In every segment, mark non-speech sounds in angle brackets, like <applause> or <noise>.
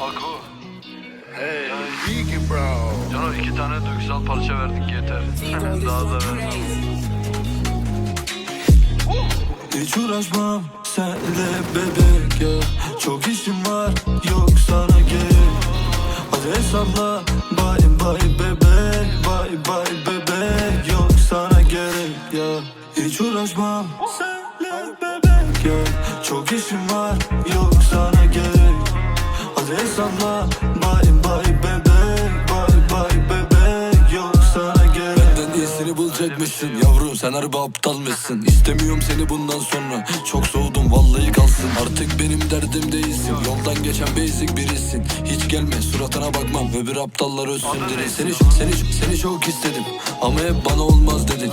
Ako. Hey, Biggie bro. Cano iki tane duygusal parça verdik yeter. <laughs> Daha da vermem. Hiç uğraşmam senle bebek Çok işim var yok sana gerek Hadi hesapla bye bye bebek Bye bye bebek yok sana gerek ya Hiç uğraşmam senle ya Çok işim var yok sana gerek Hadi hesapla bye bye bebek Bye bye bebek yok sana gerek Benden iyisini bulacakmışsın. Yavrum sen harbi aptal mısın? İstemiyorum seni bundan sonra. Çok soğudum vallahi kalsın. Artık benim derdim değilsin. Yoldan geçen basic birisin. Hiç gelme suratına bakmam. Öbür aptallar ölsün dedi. Seni, seni, seni çok istedim. Ama hep bana olmaz dedin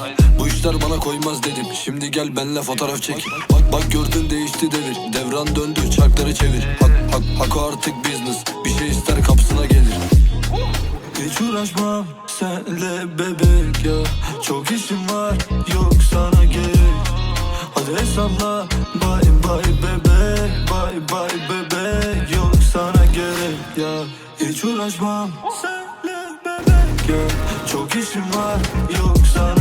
Bu işler bana koymaz dedim. Şimdi gel benle fotoğraf çek. Bak bak gördün değişti devir Devran döndü çarkları çevir. Hak, hak, hak artık business. Bir şey ister kapısına gelir. Hiç uğraşmam senle bebek ya. Çok işim var yok sana gerek. Hadi hesapla bye bye bebek Bye bye bebek. Yok sana gerek ya. Hiç uğraşmam senle bebek ya. Çok işim var yok sana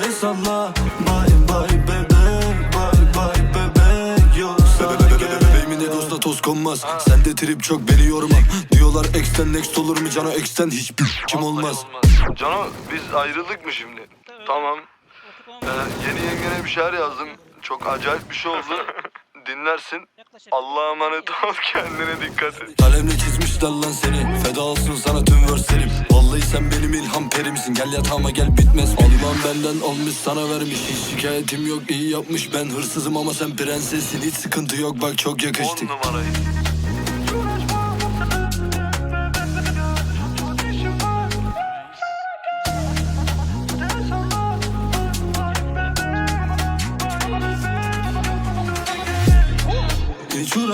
hesapla bye bye bebek Bye bye bebek yok sana gerek Bebeğimin egosuna toz konmaz. Sende trip çok beni yorma. Diyorlar ex'ten next olur mu cano ex'ten hiçbir kim olmaz. Cano biz ayrıldık mı şimdi? Tamam. Ee, yeni yengene bir şeyler yazdım. Çok acayip bir şey oldu. <laughs> Dinlersin. Allah'a emanet ol kendine dikkat et. Kalemle çizmişler lan seni. Feda olsun sana tüm verslerim. Vallahi sen benim ilham perimsin Gel yatağıma gel bitmez. Allah'ım benden almış sana vermiş. Hiç şikayetim yok iyi yapmış. Ben hırsızım ama sen prensessin Hiç sıkıntı yok bak çok yakıştık On numarayı.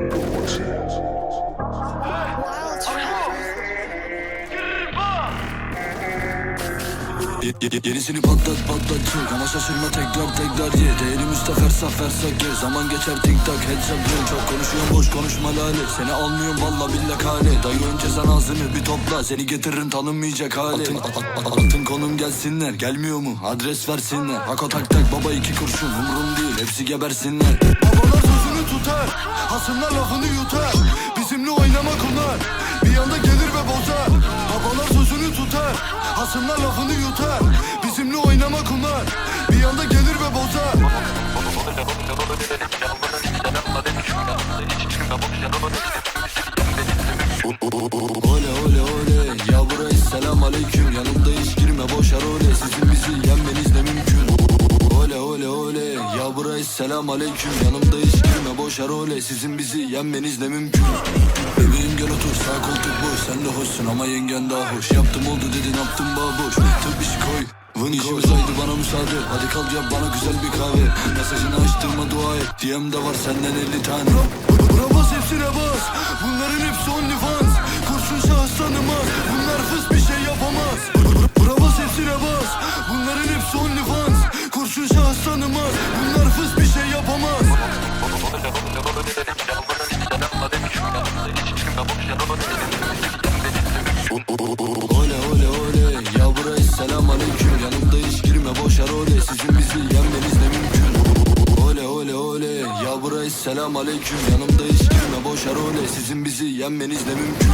ye- Yenisini patlat patlat çık. Ama şaşırma tekrar tekrar ye. Değerim üstte fersa fersa gir Zaman geçer tik tak headshot diyorum Çok konuşuyorum boş konuşma lale. Seni almıyorum valla billah kale. Dayı önce sen ağzını bir topla. Seni getiririm tanınmayacak hale. Altın, a- a- altın konum gelsinler. Gelmiyor mu? Adres versinler. Hako tak tak baba iki kurşun. Umrum değil hepsi gebersinler. Babalar sözünü tutar. Hasımlar lafını yutar. Bizimle oynamak onlar Bir anda gelir ve bozar. Babalar sözünü tutar. Hasımlar lafını yutar Ole ole ole. Ya burayı selam aleyküm. Yanımda hiç girme boşar ole Sizin bizi yenmeniz ne mümkün. Ole ole ole. Ya burayı selam aleyküm. Yanımda hiç girme boşar ole Sizin bizi yenmeniz ne mümkün. Bebeğim gel otur sağ koltuk boş. Sen de hoşsun ama yengen daha hoş. Yaptım oldu dedin yaptım boş. Tıp işi koy Vın işimiz haydi bana müsaade. Hadi kalk yap bana güzel bir kahve. Mesajını açtırma dua et. DM'de var senden 50 tane. Bura bas hepsine bas. Bunların hepsi only fans Kurşun şahıs tanımaz. Bunlar fıs koşar oley Sizin bizi yenmenizle mümkün. Oley oley oley Ya burayı selam aleyküm Yanımda hiç girme boşar oley Sizin bizi yenmenizle mümkün.